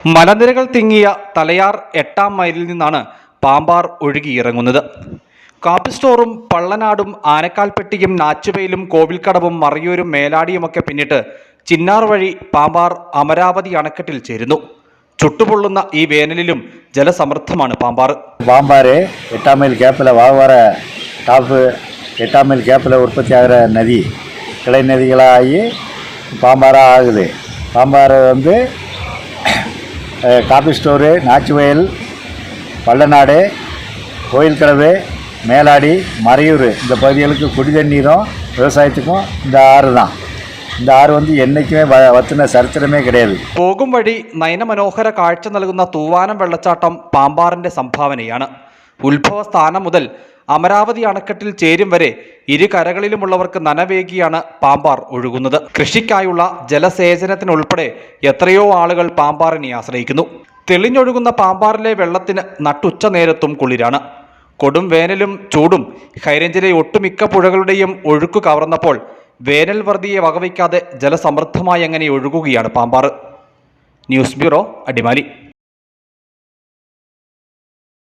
മലനിരകൾ തിങ്ങിയ തലയാർ എട്ടാം മൈലിൽ നിന്നാണ് പാമ്പാർ ഒഴുകിയിറങ്ങുന്നത് കാപ്പി സ്റ്റോറും പള്ളനാടും ആനക്കാൽപ്പെട്ടിയും നാച്ചുവയിലും കോവിൽക്കടവും മറയൂരും മേലാടിയുമൊക്കെ പിന്നിട്ട് ചിന്നാർ വഴി പാമ്പാർ അമരാവതി അണക്കെട്ടിൽ ചേരുന്നു ചുട്ടുപൊള്ളുന്ന ഈ വേനലിലും ജലസമൃദ്ധമാണ് പാമ്പാർ பாம்பாறு எட்டாம் மைல் கேப்பில் வாகவர டாப்பு எட்டாம் மைல் கேப்பில் உற்பத்தி ஆகிற நதி கிளை நதிகளாக ஆகி பாம்பாறாக ஆகுது பாம்பாறு வந்து அஹ், காபி ஸ்டோரு நாச்சுவயல் பள்ளநாடு கோயில் கடவு மேலாடி மறையூர் இந்த பகுதிகளுக்கு குடி தண்ணீரும் விவசாயத்துக்கும் இந்த ஆறு தான் இந்த ஆறு வந்து என்றைக்குமே வ வற்றின சரித்திரமே கிடையாது പോകും വഴി നയനമനോഹര കാഴ്ച നൽകുന്ന തൂവാനം വെള്ളച്ചാട്ടം പാമ്പാറിന്റെ സംഭാവനയാണ് ഉത്ഭവ സ്ഥാനം മുതൽ അമരാവതി അണക്കെട്ടിൽ ചേരും വരെ ഇരു കരകളിലുമുള്ളവർക്ക് നനവേകിയാണ് പാമ്പാർ ഒഴുകുന്നത്. കൃഷിക്കായുള്ള ജലസേചനത്തിനുൾപ്പെടെ എത്രയോ ആളുകൾ പാമ്പാറിനെ ആശ്രയിക്കുന്നു. തെളിഞ്ഞൊഴുകുന്ന പാമ്പാറിലെ വെള്ളത്തിന് നട്ടുച്ച നേരത്തും കുളിരാണ്. കൊടും വേനലും ചൂടും ഹൈറേഞ്ചിലെ ഒട്ടുമിക്ക പുഴകളുടെയും ഒഴുക്ക് കവർന്നപ്പോൾ വേനൽ വർദ്ധിയെ വകവയ്ക്കാതെ ജലസമൃദ്ധമായി അങ്ങനെ ഒഴുകുകയാണ് പാമ്പാറ് ന്യൂസ് ബ്യൂറോ അടിമാലി.